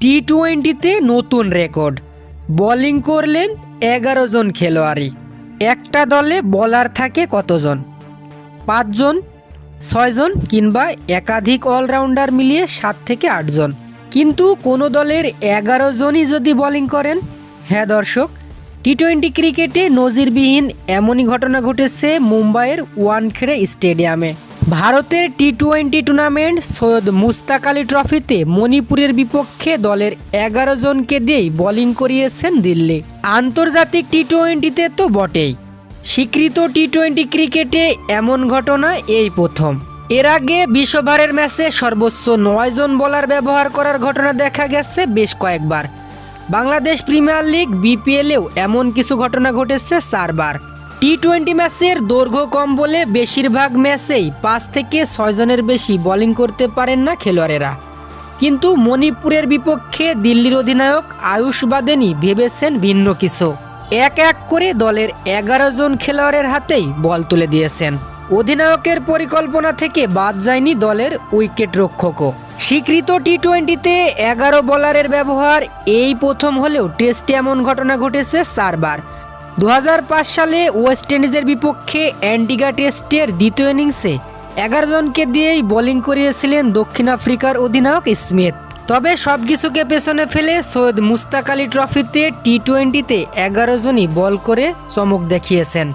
টি টোয়েন্টিতে নতুন record. Bowling করলেন এগারো জন খেলোয়াড়ই একটা দলে বলার থাকে কতজন? পাঁচজন ছয়জন কিংবা একাধিক অলরাউন্ডার মিলিয়ে সাত থেকে আটজন কিন্তু কোনো দলের এগারো জনই যদি বোলিং করেন হ্যাঁ দর্শক টি টোয়েন্টি ক্রিকেটে নজিরবিহীন এমনই ঘটনা ঘটেছে মুম্বাইয়ের ওয়ানখেড়ে স্টেডিয়ামে। ভারতের T twenty tournament Syed Mushtaq Ali ট্রফিতে মণিপুরের বিপক্ষে দলের এগারো জনকে দিয়েই বোলিং করিয়েছেন দিল্লি। আন্তর্জাতিক টি টোয়েন্টিতে তো বটেই। স্বীকৃত টি টোয়েন্টি ক্রিকেটে এমন ঘটনা এই প্রথম। এর আগে বিশ ওভারের ম্যাচে সর্বোচ্চ নয় জন বোলার ব্যবহার করার ঘটনা দেখা গেছে বেশ কয়েকবার। বাংলাদেশ প্রিমিয়ার লিগ, বিপিএলেও এমন কিছু ঘটনা ঘটেছে চারবার। টি টোয়েন্টি ম্যাচের দৈর্ঘ্য কম বলে বেশিরভাগ ম্যাচেই পাঁচ থেকে ছয় জনের বেশি বোলিং করতে পারেন না খেলোয়াড়েরা। কিন্তু মণিপুরের বিপক্ষে দিল্লির অধিনায়ক আয়ুষ বাদেনি ভেবেছেন ভিন্ন কিছু। এক এক করে দলের এগারো জন খেলোয়াড়ের হাতেই বল তুলে দিয়েছেন। অধিনায়কের পরিকল্পনা থেকে বাদ যায়নি দলের উইকেট রক্ষকও। স্বীকৃত টি টোয়েন্টিতে এগারো বলারের ব্যবহার এই প্রথম হলেও টেস্টে এমন ঘটনা ঘটেছে চারবার। দু হাজার পাঁচ সালে ওয়েস্ট ইন্ডিজের বিপক্ষে অ্যান্টিগা টেস্টের দ্বিতীয় ইনিংসে এগারো জনকে দিয়েই বোলিং করিয়েছিলেন দক্ষিণ আফ্রিকার অধিনায়ক স্মিথ। তবে সব কিছুকে পেছনে ফেলে সৈয়দ মুস্তাক আলী ট্রফিতে টি টোয়েন্টিতে এগারো জনই বল করে চমক দেখিয়েছেন।